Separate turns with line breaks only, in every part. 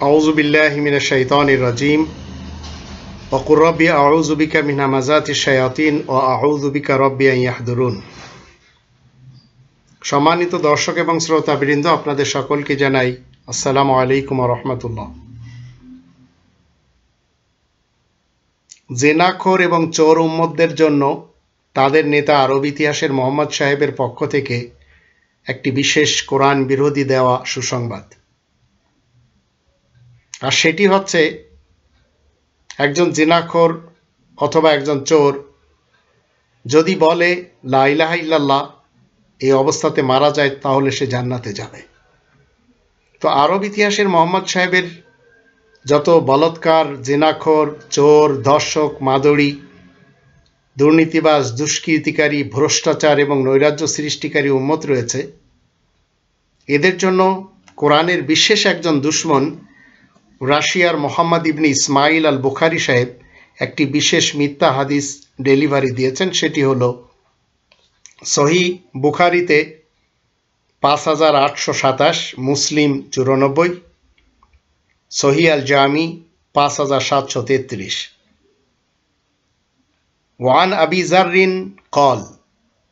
أعوذ بالله من الشيطان الرجيم وقل ربي أعوذ بك من همزات الشياطين وأعوذ بك ربي أن يحضرون সম্মানিত দর্শক এবং শ্রোতাবৃন্দ আপনাদের সকলকে জানাই আসসালামু আলাইকুম রহমতুল্লাহ জেনাখোর এবং চোর উম্মদদের জন্য তাদের নেতা আরব ইতিহাসের মোহাম্মদ সাহেবের পক্ষ থেকে একটি বিশেষ কোরআন বিরোধী দেওয়া সুসংবাদ আর সেটি হচ্ছে একজন জিনাখোর অথবা একজন চোর যদি বলে, লা ইলাহা ইল্লাল্লাহ এই অবস্থাতে মারা যায়, তাহলে সে জান্নাতে যাবে। তো আরব ইতিহাসের মোহাম্মদ সাহেবের যত বলৎকার জিনাখোর, চোর দর্শক মাদড়ি দুর্নীতিবাজ, দুষ্কৃতিকারী, ভ্রষ্টাচার এবং নৈরাজ্য সৃষ্টিকারী উম্মত রয়েছে, এদের জন্য কোরআনের বিশেষ একজন দুশ্মন রাশিয়ার মোহাম্মদ ইবনি ইসমাইল আল বুখারি সাহেব একটি বিশেষ মিথ্যা হাদিস ডেলিভারি দিয়েছেন, সেটি হল, সহি বুখারিতে পাঁচ হাজার আটশো সাতাশ, মুসলিম চুরানব্বই, সহি আল জামি পাঁচ হাজার সাতশো তেত্রিশ। ওয়ান আবি জারিন কল,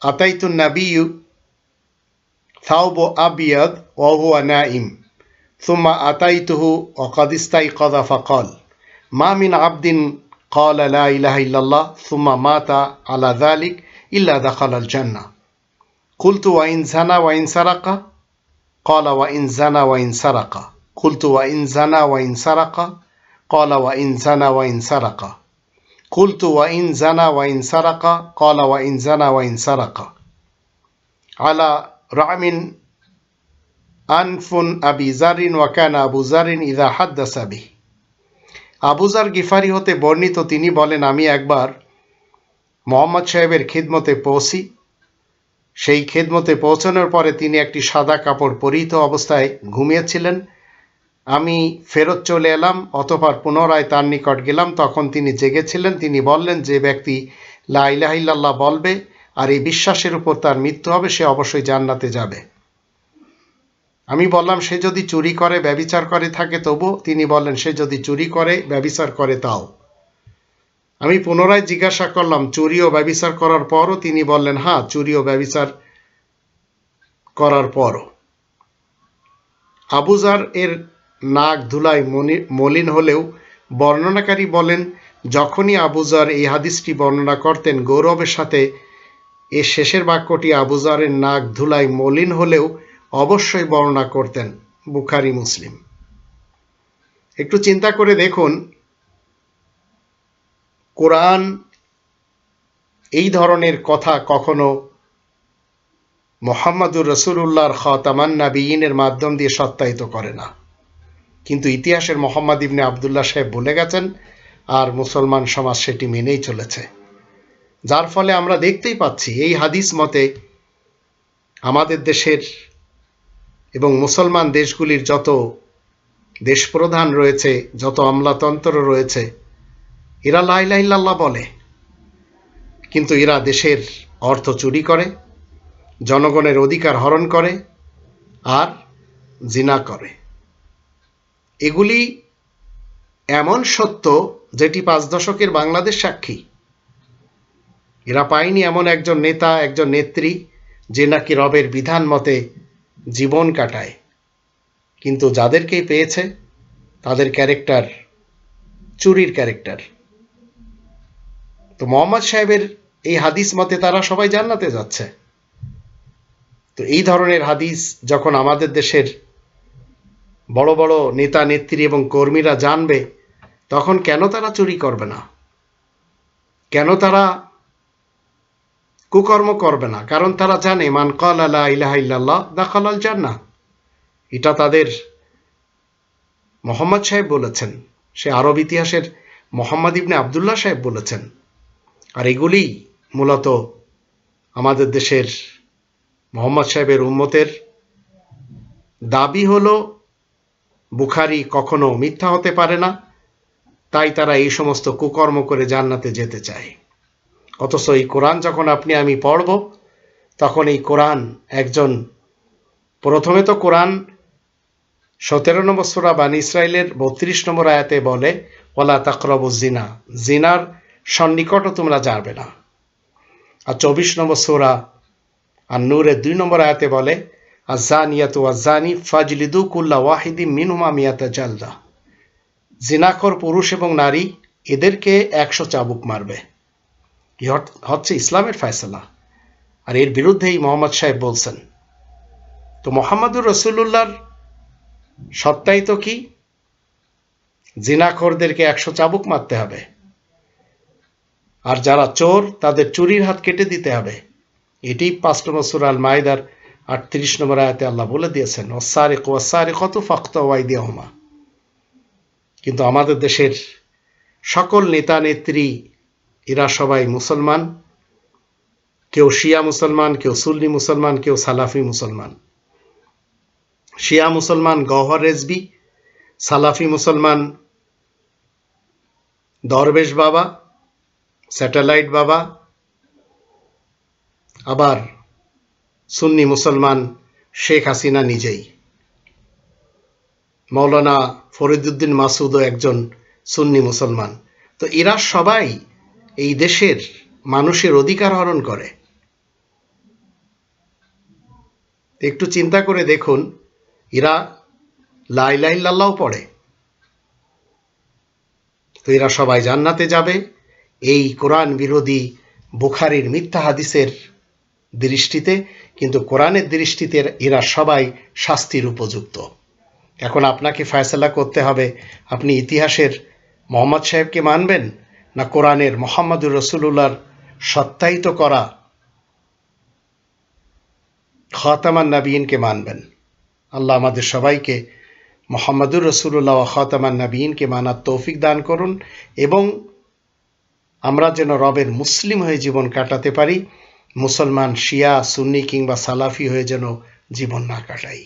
আতাইতুন নাবিয়ু থাউব আবিয়াদ ওহুয়া নাইম ثم أتيته وقد استيقظ فقال ما من عبد قال لا إله إلا الله ثم مات على ذلك إلا دخل الجنة. قلت وإن زنى وإن سرق؟ قال وإن زنى وإن سرق. قلت وإن زنى وإن سرق؟ قال وإن زنى وإن سرق. قلت وإن زنى وإن سرق؟ قال وإن زنى وإن سرق. على رعم আনফুন আবি জারিন ওয়াকান আবু জারিন ইদা হাদ্দাসাবি আবুজার গিফারি হতে বর্ণিত তিনি বলেন, আমি একবার মোহাম্মদ সাহেবের খিদমতে পৌঁছি। সেই খেদমতে পৌঁছানোর পরে তিনি একটি সাদা কাপড় পরিহিত অবস্থায় ঘুমিয়েছিলেন। আমি ফেরত চলে এলাম, অতপর পুনরায় তার নিকট গেলাম। তখন তিনি জেগেছিলেন। তিনি বললেন, যে ব্যক্তি লা ইলাহিল্লাহ বলবে আর এই বিশ্বাসের উপর তার মৃত্যু হবে, সে অবশ্যই জান্নাতে যাবে। আমি বললাম, সে যদি চুরি করে, ব্যবিচার করে, থাকে তবু? তিনি বললেন, সে যদি চুরি করে, ব্যবিচার করে, তাও। আমি পুনরায় জিজ্ঞাসা করলাম, চুরি ও ব্যবিচার করার পরও? তিনি বললেন হ্যাঁ চুরি ও ব্যবিচার করার পরও। আবুজার এর নাক ধুলায় মলিন হলেও বর্ণনাকারী বলেন, যখনই আবুজার এই হাদিসটি বর্ণনা করতেন, গৌরবের সাথে এ শেষের বাক্যটি আবুজারের নাক ধুলায় মলিন হলেও অবশ্যই বর্ণনা করতেন বুখারি, মুসলিম। একটু চিন্তা করে দেখুন, কোরআন এই ধরনের কথা কখনো মোহাম্মদুর রসুল্লাহর খতামান নাবিয়িনের মাধ্যম দিয়ে সত্যায়িত করে না। কিন্তু ইতিহাসের মোহাম্মদ ইবনে আবদুল্লাহ সাহেব বলে গেছেন, আর মুসলমান সমাজ সেটি মেনেই চলেছে। যার ফলে আমরা দেখতেই পাচ্ছি, এই হাদিস মতে আমাদের দেশের এবং মুসলমান দেশগুলির যত দেশপ্রধান রয়েছে, যত আমলাতন্ত্র রয়েছে, এরা লাইলাইল্লাহ বলে। কিন্তু এরা দেশের অর্থ চুরি করে, জনগণের অধিকার হরণ করে আর জিনা করে। এগুলি এমন সত্য যেটি পাঁচ দশকের বাংলাদেশ সাক্ষী। এরা পায়নি এমন একজন নেতা, একজন নেত্রী, যে নাকি রবের বিধান মতে জীবন কাটায়। কিন্তু যাদেরকেই পেয়েছে, তাদের ক্যারেক্টার চুরির ক্যারেক্টার তো মোহাম্মদ সাহেবের এই হাদিস মতে তারা সবাই জান্নাতে যাচ্ছে। তো এই ধরনের হাদিস যখন আমাদের দেশের বড় বড় নেতা, নেত্রী এবং কর্মীরা জানবে, তখন কেন তারা চুরি করবে না? কেন তারা কুকর্ম করবে না। কারণ তারা জানে, মান কল আল্লাহ ইলাহা ইল্লাল্লাহ দাখাল আল জান্না এটা তাদের মোহাম্মদ সাহেব বলেছেন। সে আরব ইতিহাসের মোহাম্মদ ইবনে আবদুল্লাহ সাহেব বলেছেন। আর এগুলি মূলত আমাদের দেশের মোহাম্মদ সাহেবের উম্মতের দাবি হলো, বুখারি কখনো মিথ্যা হতে পারে না, তাই তারা এই সমস্ত কুকর্ম করে জান্নাতে যেতে চায়। অথচ এই কোরআন যখন আপনি, আমি পড়ব, তখন এই কোরআন একজন, প্রথমে তো কোরআন সতেরো নম্বর সুরা বানী ইসরায়েলের বত্রিশ নম্বর আয়াতে বলে ওলা তাকরব জিনা জিনার সন্নিকটও তোমরা যাবে না। আর চব্বিশ নম্বর সুরা আর নূরের দুই নম্বর আয়াতে বলে আজানিয়াত ওয়াজানি ফাজলিদু কুল্লা ওয়াহিদি মিনহুমা মিয়াতা জালদা জিনাকর পুরুষ এবং নারী এদেরকে একশো চাবুক মারবে। হচ্ছে ইসলামের ফয়সলা আর এর বিরুদ্ধেই মোহাম্মদ সাহেব বলছেন। তো মোহাম্মদুর রসুল্লাহর সত্যাই তো কি? জিনাখোরদেরকে একশো চাবুক মারতে হবে। আর যারা চোর, তাদের চুরির হাত কেটে দিতে হবে। এটি পাঁচ নম্বর সুরাল মায়দার আটত্রিশ নম্বর আয়াতে আল্লাহ বলে দিয়েছেন ওসারে ওয়াসারে কত ফক্ত ওয়াইদিয়াহমা কিন্তু আমাদের দেশের সকল নেতা নেত্রী এরা সবাই মুসলমান। কেউ শিয়া মুসলমান, কেউ সুন্নি মুসলমান, কেউ সালাফি মুসলমান। শিয়া মুসলমান গহর রেজবি, সালাফি মুসলমান দরবেশ বাবা, স্যাটেলাইট বাবা, আবার সুন্নি মুসলমান শেখ হাসিনা নিজেই। মৌলানা ফরিদুদ্দিন মাসুদও একজন সুন্নি মুসলমান। তো এরা সবাই এই দেশের মানুষের অধিকার হরণ করে। একটু চিন্তা করে দেখুন এরা লাইলাহিল্লাহ পড়ে। তো এরা সবাই জান্নাতে যাবে। এই কোরআন বিরোধী বুখারির মিথ্যা হাদিসের দৃষ্টিতে, কিন্তু কোরআনের দৃষ্টিতে এরা সবাই শাস্তির উপযুক্ত। এখন আপনাকে ফয়সলা করতে হবে। আপনি ইতিহাসের মোহাম্মদ সাহেবকে মানবেন? না কোরআনের মোহাম্মদুর রসুল্লাহর সত্যায়িত করা খতামান নাবিয়িনকে মানবেন। আল্লাহ আমাদের সবাইকে মোহাম্মদুর রসুল্লাহ খতামান নাবিয়িনকে মানার তৌফিক দান করুন এবং আমরা যেন রবের মুসলিম হয়ে জীবন কাটাতে পারি, মুসলমান শিয়া, সুন্নি কিংবা সালাফি হয়ে যেন জীবন না কাটাই।